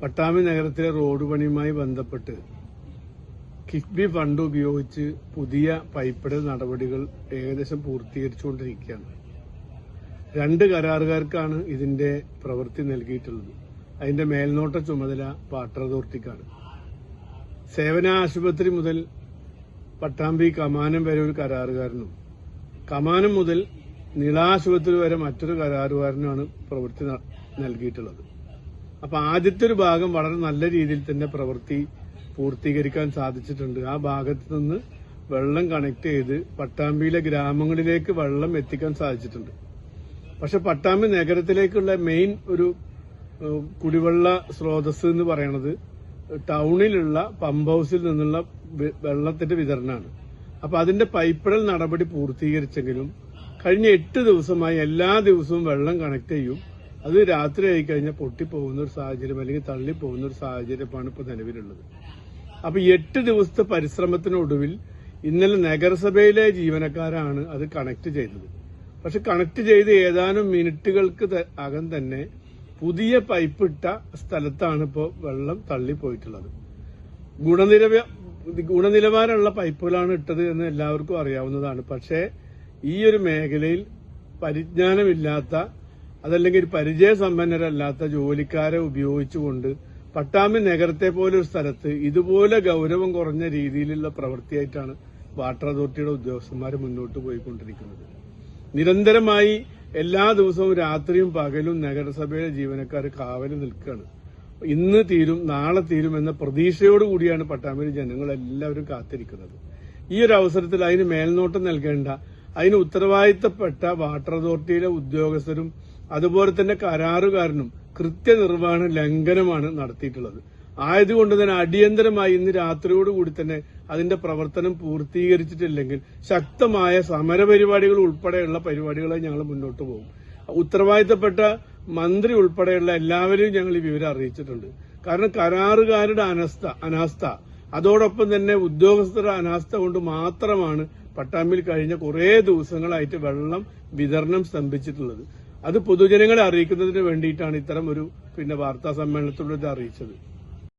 പട്ടാമ്പി നഗരത്തിലെ റോഡ് പണിയുമായി ബന്ധപ്പെട്ട് കിഫ്ബി ഫണ്ട് ഉപയോഗിച്ച് പുതിയ പൈപ്പിടൽ നടപടികൾ ഏകദേശം പൂർത്തീകരിച്ചുകൊണ്ടിരിക്കുകയാണ്. രണ്ട് കരാറുകാർക്കാണ് ഇതിന്റെ പ്രവൃത്തി നൽകിയിട്ടുള്ളത്. അതിന്റെ മേൽനോട്ട ചുമതല വാട്ടർ അതോറിറ്റിക്കാണ് സേവന ആശുപത്രി മുതൽ പട്ടാമ്പി കമാനം വരെ ഒരു കരാറുകാരനും. കമാനം മുതൽ നീളാശുപത്രി വരെ മറ്റൊരു കരാറുകാരനുമാണ് പ്രവൃത്തി നൽകിയിട്ടുള്ളത്. അപ്പൊ ആദ്യത്തെ ഒരു ഭാഗം വളരെ നല്ല രീതിയിൽ തന്നെ പ്രവൃത്തി പൂർത്തീകരിക്കാൻ സാധിച്ചിട്ടുണ്ട്. ആ ഭാഗത്ത് നിന്ന് വെള്ളം കണക്ട് ചെയ്ത് പട്ടാമ്പിയിലെ ഗ്രാമങ്ങളിലേക്ക് വെള്ളം എത്തിക്കാൻ സാധിച്ചിട്ടുണ്ട്. പക്ഷെ പട്ടാമ്പി നഗരത്തിലേക്കുള്ള മെയിൻ ഒരു കുടിവെള്ള സ്രോതസ് എന്ന് പറയുന്നത് ടൗണിലുള്ള പമ്പ് ഹൗസിൽ നിന്നുള്ള വെള്ളത്തിന്റെ വിതരണമാണ് അപ്പൊ അതിന്റെ പൈപ്പിടൽ നടപടി പൂർത്തീകരിച്ചെങ്കിലും കഴിഞ്ഞ എട്ട് ദിവസമായി എല്ലാ ദിവസവും വെള്ളം കണക്ട് ചെയ്യും. അത് രാത്രി ആയി കഴിഞ്ഞാൽ പൊട്ടിപ്പോകുന്ന ഒരു സാഹചര്യം അല്ലെങ്കിൽ തള്ളിപ്പോകുന്ന ഒരു സാഹചര്യമാണ് ഇപ്പോൾ നിലവിലുള്ളത്. അപ്പോൾ എട്ട് ദിവസത്തെ പരിശ്രമത്തിനൊടുവിൽ ഇന്നലെ നഗരസഭയിലെ ജീവനക്കാരാണ് അത് കണക്ട് ചെയ്തത്. പക്ഷെ കണക്ട് ചെയ്ത് ഏതാനും മിനിറ്റുകൾക്ക് അകം തന്നെ പുതിയ പൈപ്പ് ഇട്ട സ്ഥലത്താണ് ഇപ്പോൾ വെള്ളം തള്ളിപ്പോയിട്ടുള്ളത്. ഗുണനിലവ ഗുണനിലവാരമുള്ള പൈപ്പുകളാണ് ഇട്ടത് എന്ന് എല്ലാവർക്കും അറിയാവുന്നതാണ്. പക്ഷേ ഈ ഒരു മേഖലയിൽ പരിജ്ഞാനമില്ലാത്ത അതല്ലെങ്കിൽ പരിചയസമ്പന്നരല്ലാത്ത ജോലിക്കാരെ ഉപയോഗിച്ചുകൊണ്ട് പട്ടാമ്പി നഗരത്തെ പോലെ ഒരു സ്ഥലത്ത് ഇതുപോലെ ഗൗരവം കുറഞ്ഞ രീതിയിലുള്ള പ്രവൃത്തിയായിട്ടാണ് വാട്ടർ അതോറിറ്റിയുടെ ഉദ്യോഗസ്ഥന്മാർ മുന്നോട്ട് പോയിക്കൊണ്ടിരിക്കുന്നത്. നിരന്തരമായി എല്ലാ ദിവസവും രാത്രിയും പകലും നഗരസഭയിലെ ജീവനക്കാർ കാവൽ നിൽക്കുകയാണ്. ഇന്ന് തീരും നാളെ തീരും എന്ന പ്രതീക്ഷയോട് കൂടിയാണ് പട്ടാമ്പിയിലെ ജനങ്ങളെല്ലാവരും കാത്തിരിക്കുന്നത്. ഈ ഒരു അവസരത്തിൽ അതിന് മേൽനോട്ടം നൽകേണ്ട അതിന് ഉത്തരവാദിത്തപ്പെട്ട വാട്ടർ അതോറിറ്റിയിലെ ഉദ്യോഗസ്ഥരും അതുപോലെ തന്നെ കരാറുകാരനും കൃത്യനിർവഹണ ലംഘനമാണ് നടത്തിയിട്ടുള്ളത്. ആയതുകൊണ്ട് തന്നെ അടിയന്തരമായി ഇന്ന് രാത്രിയോടുകൂടി തന്നെ അതിന്റെ പ്രവർത്തനം പൂർത്തീകരിച്ചിട്ടില്ലെങ്കിൽ ശക്തമായ സമരപരിപാടികൾ ഉൾപ്പെടെയുള്ള പരിപാടികളെ ഞങ്ങൾ മുന്നോട്ട് പോകും. ഉത്തരവാദിത്തപ്പെട്ട മന്ത്രി ഉൾപ്പെടെയുള്ള എല്ലാവരെയും ഞങ്ങൾ ഈ വിവരം അറിയിച്ചിട്ടുണ്ട്. കാരണം കരാറുകാരുടെ അനസ്ഥ അനാസ്ഥ അതോടൊപ്പം തന്നെ ഉദ്യോഗസ്ഥരുടെ അനാസ്ഥ കൊണ്ട് മാത്രമാണ് പട്ടാമ്പിൽ കഴിഞ്ഞ കുറേ ദിവസങ്ങളായിട്ട് വെള്ളം വിതരണം സ്തംഭിച്ചിട്ടുള്ളത്. അത് പൊതുജനങ്ങളെ അറിയിക്കുന്നതിന് വേണ്ടിയിട്ടാണ് ഇത്തരം ഒരു പിന്നെ വാർത്താ സമ്മേളനത്തിലൂടെ അറിയിച്ചത്.